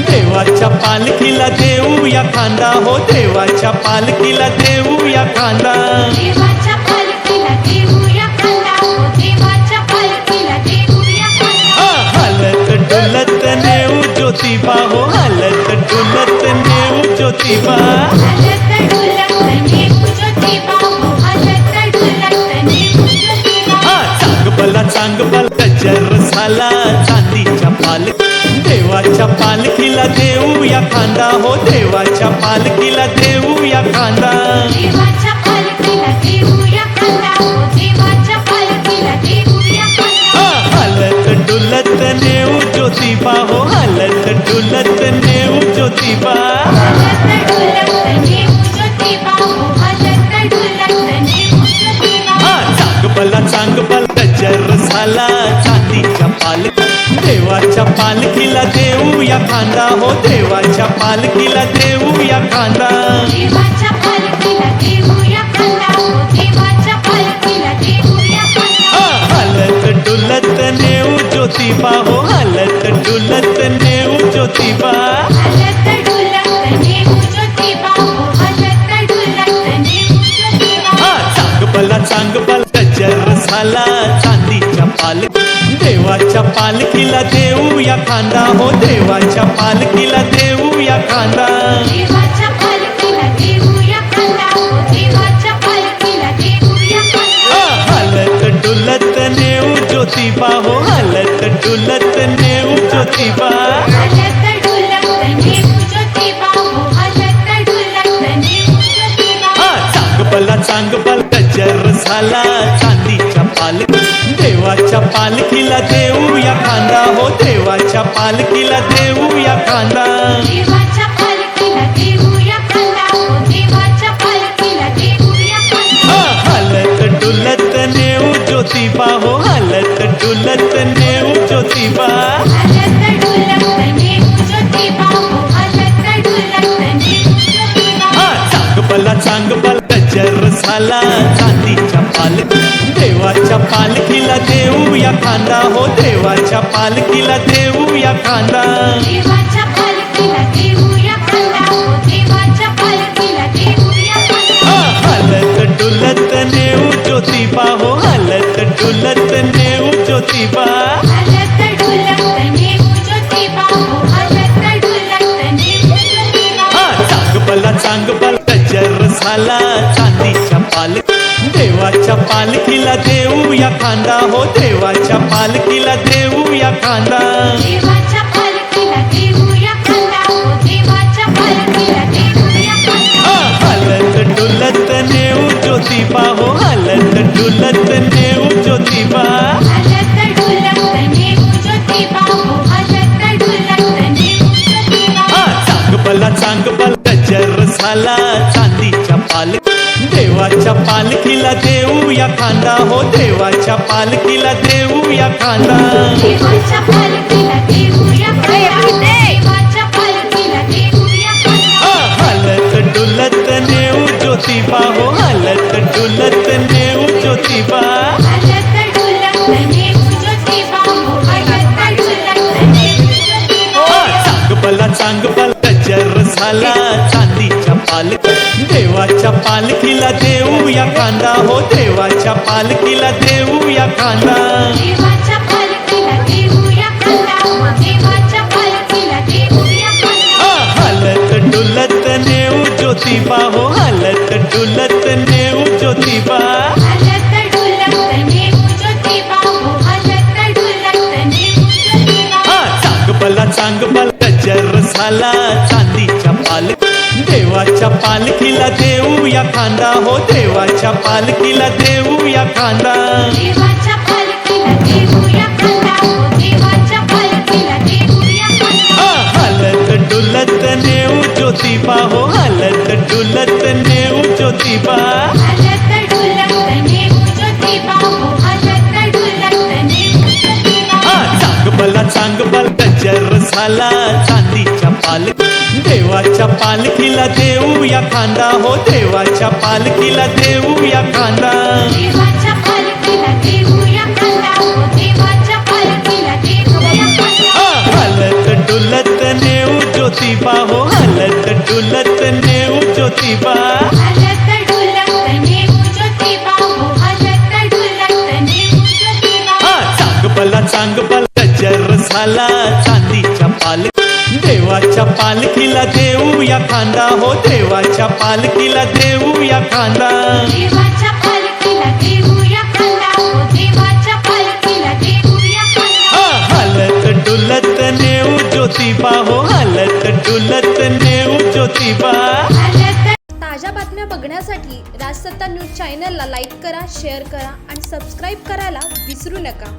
देवाच्या पालखीला देऊया खांदा. हो देवाच्या पालखीला देऊया खांदा. देवाच्या पालखीला देऊया खांदा. हो देवाच्या पालखीला पालखीला देऊया खांदा. हलत डुलत नेऊ ज्योतिबा हो हलत डुलत नेऊ ज्योतिबा हो हलत डुलत नेऊ ज्योतिबा हा चांगबला चांगबला गजर झाला. चांदीच्या पालखी देवाच्या पालखीला देऊया खांदा. हो देवाच्या पालखीला देऊया खांदा. खांदा. हा, हलत डुलत नेऊ ज्योतिबा. हो हलत डुलत नेऊ ज्योतिबा. हलत डुलत नेऊ ज्योतिबा. देवाच्या पालखीला देऊया खांदा. हो देवाच्या पालखीला देऊया खांदा. हा, हलत डुलत नेऊ ज्योतिबा हो हलत डुलत नेऊ ज्योतिबा हो हलत डुलत नेऊ ज्योतिबा हा चांगबला चांगबला गजर झाला चांदीच्या पालखी. देवाच्या पालखीला देऊया खांदा. हो देवाच्या पालखीला देऊया खांदा. खांदा. हा, हलत डुलत नेऊ ज्योतिबा हो हलत डुलत नेऊ ज्योतिबा हलत डुलत नेऊ ज्योतिबा देवाच्या पालखीला देऊया देवाच्या पालखीला देऊया खांदा. देवाच्या पालखीला देऊया हा, हलत डुलत नेऊ ज्योतिबा हो हलत डुलत नेऊ ज्योतिबा हलत डुलत नेऊ ज्योतिबा हो हलत डुलत नेऊ ज्योतिबा चांगबला चांगबला गजर झाला. चांदीच्या पालखी देवाच्या पालखीला देऊया खांदा. हो देवाच्या पालखीला देऊया खांदा. हा, हलत डुलत नेऊ ज्योतिबा हो हलत डुलत नेऊ ज्योतिबा हो चांगबला चांगबला गजर झाला चांदीच्या पालखी. देवाच्या पालखीला देऊया खांदा. हो देवाच्या पालखीला देऊया खांदा. देवाच्या पालखीला देऊया खांदा. ओ देवाच्या पालखीला देऊया खांदा. हलत डुलत नेऊ ज्योतिबा. हो हलत डुलत नेऊ ज्योतिबा. हलत डुलत नेऊ ज्योतिबा. पालखीला देऊया खांदा. हो देवाच्या पालखीला देऊया हा, हलत डुलत नेऊ ज्योतिबा हो हलत डुलत नेऊ ज्योतिबा हलत डुलत नेऊ ज्योतिबा पालखीला देऊया खांदा. हो देवाच्या पालखीला देऊया खांदा. हा, हलत डुलत नेऊ ज्योतिबा. हो देवाच्या पालखीला देऊया खांदा. हो देवाच्या पालखीला देऊया खांदा. खांदा. हा, हलत डुलत नेऊ ज्योतिबा. हो हलत डुलत नेऊ ज्योतिबा. पालखीला देऊया खांदा. हो देवाच्या पालखीला देऊया खांदा. खांदा. हो हा, हलत डुलत नेऊ ज्योतिबा हो हलत डुलत नेऊ ज्योतिबा ताज्या बातम्या बघण्यासाठी राजसत्ता न्यूज चॅनलला लाईक करा शेअर करा आणि सबस्क्राईब करायला विसरू नका.